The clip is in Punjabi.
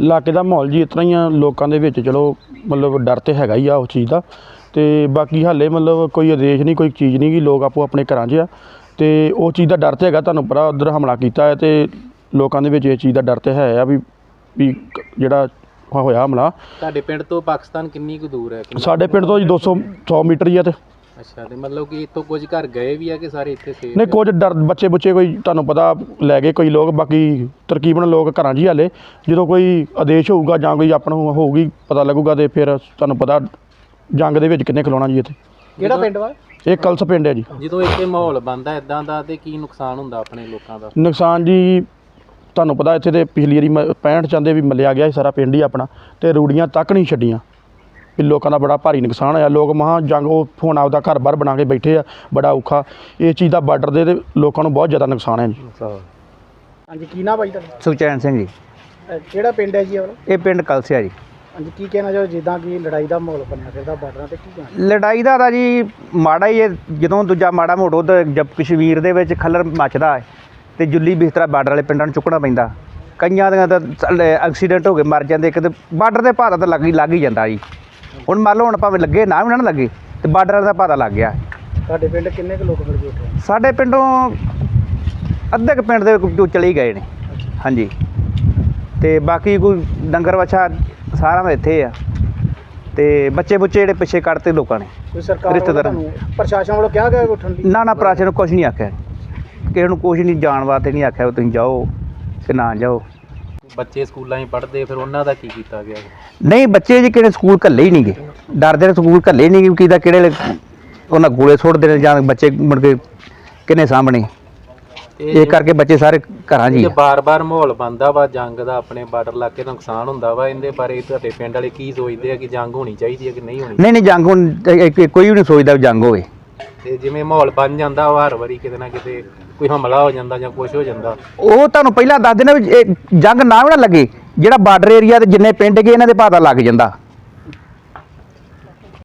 ਇਲਾਕੇ ਦਾ ਮਾਹੌਲ ਜੀ ਇਸ ਤਰ੍ਹਾਂ ਹੀ ਆ ਲੋਕਾਂ ਦੇ ਵਿੱਚ ਚਲੋ ਮਤਲਬ ਡਰ ਤੇ ਹੈਗਾ ਹੀ ਆ ਉਸ ਚੀਜ਼ ਦਾ। ਤੇ ਬਾਕੀ ਹਾਲੇ ਮਤਲਬ ਕੋਈ ਆਦੇਸ਼ ਨਹੀਂ ਕੋਈ ਚੀਜ਼ ਨਹੀਂ ਕਿ ਲੋਕ ਆਪੋ ਆਪਣੇ ਘਰਾਂ 'ਚ ਆ। ਤੇ ਉਹ ਚੀਜ਼ ਦਾ ਡਰ ਤੇ ਹੈਗਾ ਤੁਹਾਨੂੰ ਪਤਾ ਉਧਰ ਹਮਲਾ ਕੀਤਾ ਹੈ ਤੇ ਲੋਕਾਂ ਦੇ ਵਿੱਚ ਇਹ ਚੀਜ਼ ਦਾ ਡਰ ਤੇ ਹੈ ਆ ਵੀ ਵੀ ਜਿਹੜਾ ਹੋਇਆ ਹਮਲਾ। ਤੁਹਾਡੇ ਪਿੰਡ ਤੋਂ ਪਾਕਿਸਤਾਨ ਕਿੰਨੀ ਕੁ ਦੂਰ ਹੈ? ਸਾਡੇ ਪਿੰਡ ਤੋਂ ਜੀ 200 100 ਮੀਟਰ ਹੀ ਆ ਤੇ। ਅੱਛਾ ਤੇ ਮਤਲਬ ਕਿ ਇੱਥੋਂ ਕੁਝ ਘਰ ਗਏ ਵੀ ਆ ਕਿ ਸਾਰੇ ਇੱਥੇ ਸੇਫ ਨਹੀਂ ਕੁਝ ਡਰ ਬੱਚੇ ਬੁੱਚੇ ਕੋਈ ਤੁਹਾਨੂੰ ਪਤਾ ਲੈ ਗਏ ਕੋਈ ਲੋਕ ਬਾਕੀ ਤਰਕੀਬਨ ਲੋਕ ਘਰਾਂ 'ਚ ਹੀ ਹਾਲੇ। ਜਦੋਂ ਕੋਈ ਆਦੇਸ਼ ਹੋਊਗਾ ਜਾਂ ਕੋਈ ਆਪਾਂ ਨੂੰ ਹੋਊਗੀ ਪਤਾ ਲੱਗੂਗਾ ਤੇ ਫਿਰ ਤੁਹਾਨੂੰ ਪਤਾ ਜੰਗ ਦੇ ਵਿੱਚ ਕਿੰਨੇ ਖਲੋਣਾ ਜੀ ਇੱਥੇ। ਕਿਹੜਾ ਪਿੰਡ ਵਾ? ਇਹ ਕਲਸ ਪਿੰਡ ਹੈ ਜੀ। ਜਦੋਂ ਇੱਥੇ ਮਾਹੌਲ ਬਣਦਾ ਇਦਾਂ ਦਾ ਤੇ ਕੀ ਨੁਕਸਾਨ ਹੁੰਦਾ ਆਪਣੇ ਲੋਕਾਂ ਦਾ? ਨੁਕਸਾਨ ਜੀ ਤੁਹਾਨੂੰ ਪਤਾ ਇੱਥੇ ਤੇ ਪਿਛਲੀ ਵਾਰੀ ਮ- 65 ਚੰਦੇ ਵੀ ਮੱਲਿਆ ਗਿਆ ਸੀ ਸਾਰਾ ਪਿੰਡ ਹੀ ਆਪਣਾ ਤੇ ਰੂੜੀਆਂ ਤੱਕ ਨਹੀਂ ਛੱਡੀਆਂ। ਵੀ ਲੋਕਾਂ ਦਾ ਬੜਾ ਭਾਰੀ ਨੁਕਸਾਨ ਹੋਇਆ। ਲੋਕ ਮਹਾਂ ਜੰਗ ਉਹ ਹੁਣ ਆਪਦਾ ਘਰ ਬਾਰ ਬਣਾ ਕੇ ਬੈਠੇ ਆ ਬੜਾ ਔਖਾ। ਇਹ ਚੀਜ਼ ਦਾ ਬਾਰਡਰ ਦੇ ਤੇ ਲੋਕਾਂ ਨੂੰ ਬਹੁਤ ਜ਼ਿਆਦਾ ਨੁਕਸਾਨ ਹੈ ਜੀ। ਹਾਂਜੀ ਕੀ ਨਾ ਬਾਈ ਤੁਹਾਡਾ? ਸੁਖਚੈਨ ਸਿੰਘ ਜੀ। ਅਹ ਕਿਹੜਾ ਪਿੰਡ ਹੈ ਜੀ ਇਹ ਵਾਲਾ ਇਹ ਪਿੰਡ ਕਲਸਿਆ ਜੀ। ਹਾਂਜੀ ਕੀ ਕਹਿਣਾ ਚਾਹੋ? ਜਿੱਦਾਂ ਕਿ ਲੜਾਈ ਦਾ ਮਾਹੌਲ ਬਣਿਆ ਫਿਰਦਾ ਬਾਰਡਰਾਂ ਤੇ ਕੀ ਕਹਿਣਾ? ਲੜਾਈ ਦਾ ਤਾਂ ਜੀ ਮਾੜਾ ਹੀ ਹੈ। ਜਦੋਂ ਦੂਜਾ ਮਾੜਾ ਮੋਟੋ ਤੇ ਜਬ ਕਸ਼ਮੀਰ ਦੇ ਵਿੱਚ ਖੱਲਰ ਮੱਚਦਾ ਹੈ ਤੇ ਜੁੱਲੀ ਬਿਸਤਰਾ ਬਾਰਡਰ ਵਾਲੇ ਪਿੰਡਾਂ ਨੂੰ ਚੁੱਕਣਾ ਪੈਂਦਾ। ਕਈਆਂ ਦੀਆਂ ਤਾਂ ਐਕਸੀਡੈਂਟ ਹੋ ਕੇ ਮਰ ਜਾਂਦੇ ਕਿਤੇ ਬਾਰਡਰ ਦੇ ਭਾਰਾ ਤਾਂ ਲੱਗ ਹੀ ਲੱਗ ਹੀ ਜਾਂਦਾ ਜੀ। ਹੁਣ ਮੰਨ ਲਓ ਹੁਣ ਭਾਵੇਂ ਲੱਗੇ ਨਾ ਵੀ ਨਾ ਲੱਗੇ ਤੇ ਬਾਰਡਰ ਦਾ ਭਾਰਾ ਲੱਗ ਗਿਆ। ਤੁਹਾਡੇ ਪਿੰਡ ਕਿੰਨੇ ਕੁ ਲੋਕ ਗਏ ਉੱਥੇ ਸਾਡੇ ਪਿੰਡੋਂ ਅੱਧੇ ਕੁ ਪਿੰਡ ਦੇ ਵਿੱਚੋਂ ਚਲੇ ਹੀ ਗਏ ਨੇ। ਹਾਂਜੀ। ਤੇ ਬਾਕੀ ਕੋਈ ਡੰਗਰ ਵੱਛਾ ਸਾਰਾ ਦਾ ਇੱਥੇ ਆ। ਤੇ ਬੱਚੇ ਬੁੱਚੇ ਜਿਹੜੇ ਪਿੱਛੇ ਕੱਢਤੇ ਲੋਕਾਂ ਨੇ। ਕੋਈ ਸਰਕਾਰ ਵੱਲੋਂ ਰਿਸ਼ਤੇਦਾਰਾਂ। ਤੁਹਾਨੂੰ ਪ੍ਰਸ਼ਾਸਨ ਵੱਲੋਂ ਕਿਹਾ ਗਿਆ ਉੱਠਣ ਦੀ? ਨਾ ਨਾ ਪ੍ਰਾਚੀਨ ਨੂੰ ਕੁਝ ਨਹੀਂ ਆਖਿਆ। ਕਿਸੇ ਨੂੰ ਕੁਝ ਨਹੀਂ ਜਾਣ ਵਾਸਤੇ ਨਹੀਂ ਆਖਿਆ ਵੀ ਤੁਸੀਂ ਜਾਓ ਕਿ ਨਾ ਜਾਓ। ਬੱਚੇ ਸਕੂਲਾਂ 'ਚ ਪੜ੍ਹਦੇ ਫਿਰ ਉਹਨਾਂ ਦਾ ਕੀ ਕੀਤਾ ਗਿਆ ਨਹੀਂ ਬੱਚੇ ਜੀ ਕਿਹੜੇ ਸਕੂਲ ਘੱਲੇ ਹੀ ਨਹੀਂਗੇ। ਡਰਦੇ ਨੇ ਸਕੂਲ ਘੱਲੇ ਨਹੀਂ ਕਿ ਕਿਦਾ ਕਿਹੜੇ ਵੇਲੇ ਉਹਨਾਂ ਗੋਲੇ ਸੁੱਟਦੇ ਨੇ ਜਾਂ ਬੱਚੇ ਮੁੜ ਕੇ ਕਿੰਨੇ ਸਾਹਮਣੇ। ਇਹ ਕਰਕੇ ਬੱਚੇ ਸਾਰੇ ਘਰਾਂ ਹੀ ਜੇ। ਬਾਰ-ਬਾਰ ਮਾਹੌਲ ਬਣਦਾ ਵਾ ਜੰਗ ਦਾ ਆਪਣੇ ਬਾਰਡਰ ਇਲਾਕੇ ਦਾ ਨੁਕਸਾਨ ਹੁੰਦਾ ਵਾ ਇਹਦੇ ਬਾਰੇ। ਤੁਹਾਡੇ ਪਿੰਡ ਵਾਲੇ ਕੀ ਸੋਚਦੇ ਆ ਕਿ ਜੰਗ ਹੋਣੀ ਚਾਹੀਦੀ ਹੈ ਕਿ ਨਹੀਂ ਹੋਣੀ ਨਹੀਂ ਨਹੀਂ ਜੰਗ ਹੁਣ ਕੋਈ ਵੀ ਨਹੀਂ ਸੋਚਦਾ ਜੰਗ ਹੋਵੇ। ਤੇ ਜਿਵੇਂ ਮਾਹੌਲ ਬਣ ਜਾਂਦਾ ਵਾ ਹਰ ਵਾਰੀ ਕਿਤੇ ਨਾ ਕਿਤੇ ਕੋਈ ਹਮਲਾ ਹੋ ਜਾਂਦਾ ਜਾਂ ਕੁਝ ਹੋ ਜਾਂਦਾ। ਉਹ ਤੁਹਾਨੂੰ ਪਹਿਲਾਂ ਦੱਸ ਦੇਣਾ ਵੀ ਇਹ ਜੰਗ ਨਾ ਵੀ ਨਾ ਲੱਗੇ, ਜਿਹੜਾ ਬਾਰਡਰ ਏਰੀਆ ਤੇ ਜਿੰਨੇ ਪਿੰਡ ਗਏ ਇਹਨਾਂ ਦੇ ਪਤਾ ਲੱਗ ਜਾਂਦਾ।